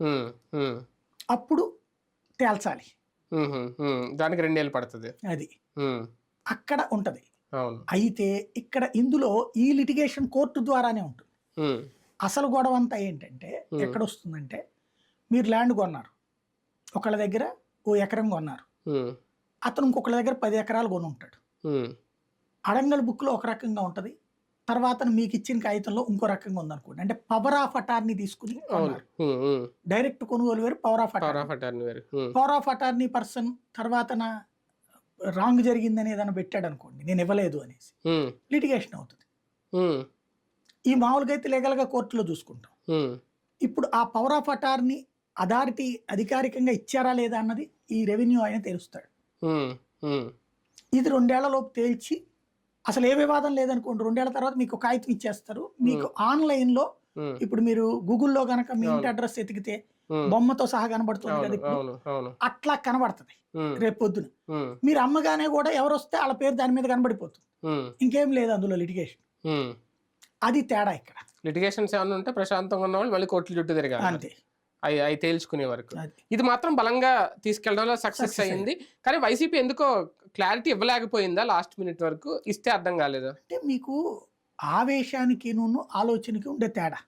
ఉమ్, అప్పుడు తేల్చాలి. దానికి రెండేళ్ళు పడుతుంది. అది. అక్కడ ఉంటది. అయితే ఇక్కడ ఇందులో ఈ లిటిగేషన్ కోర్టు ద్వారానే ఉంటుంది. అసలు గొడవ అంతా ఏంటంటే ఎక్కడ వస్తుందంటే మీరు ల్యాండ్ కొన్నారు. ఒకళ్ళ దగ్గర ఓ ఎకరం కొన్నారు. అతను ఇంకొకళ్ళ దగ్గర పది ఎకరాలు కొని ఉంటాడు అడంగల్ బుక్లో ఒక రకంగా ఉంటుంది. తర్వాత మీకు ఇచ్చిన కాగితంలో ఇంకో రకంగా ఉందనుకోండి. అంటే పవర్ ఆఫ్ అటార్నీ తీసుకుని. డైరెక్ట్ కొనుగోలు వేరు power of attorney power of attorney person తర్వాత రాంగ్ జరిగిందని ఏదైనా పెట్టాడు అనుకోండి నేను ఇవ్వలేదు అనేసి లిటిగేషన్ అవుతుంది. ఈ మామూలుగా అయితే లీగల్గా కోర్టులో చూసుకుంటాం. ఇప్పుడు ఆ పవర్ ఆఫ్ అటార్నీ అథారిటీ అధికారికంగా ఇచ్చారా లేదా అన్నది ఈ రెవెన్యూ ఆయన తెలుస్తాడు. ఇది రెండేళ్ళలోపు తేల్చి అసలు ఏ వివాదం లేదనుకోండి. రెండేళ్ళ తర్వాత మీకు ఒక కాగితం ఇచ్చేస్తారు. మీకు ఆన్లైన్లో ఉమ్, ఇప్పుడు మీరు గూగుల్లో గనక మీ ఇంటి. అడ్రస్ ఎతికితే. బొమ్మతో సహా కనబడుతుంది కదా ఇప్పుడు? అట్లా కనబడుతుంది ఉమ్, రేపు పొద్దున. ఉమ్, మీరు అమ్మగానే కూడా ఎవరు వస్తే వాళ్ళ పేరు దాని మీద కనబడిపోతుంది. ఇంకేం లేదు అందులో లిటిగేషన్. అది తేడా ఇక్కడ. లిటిగేషన్స్ ఏమైనా ఉంటే ప్రశాంతంగా ఉన్న వాళ్ళు మళ్ళీ కోర్టుల చుట్టూ తిరగాలి. అంతే. అవి అవి తేల్చుకునే వరకు. ఇది మాత్రం బలంగా తీసుకెళ్ళడంలో సక్సెస్ అయ్యింది కానీ వైసీపీ ఎందుకో క్లారిటీ ఇవ్వలేకపోయిందా లాస్ట్ మినిట్ వరకు? ఇస్తే అర్థం కాలేదు? అంటే మీకు ఆవేశానికి ఆలోచనకి ఉండే తేడా.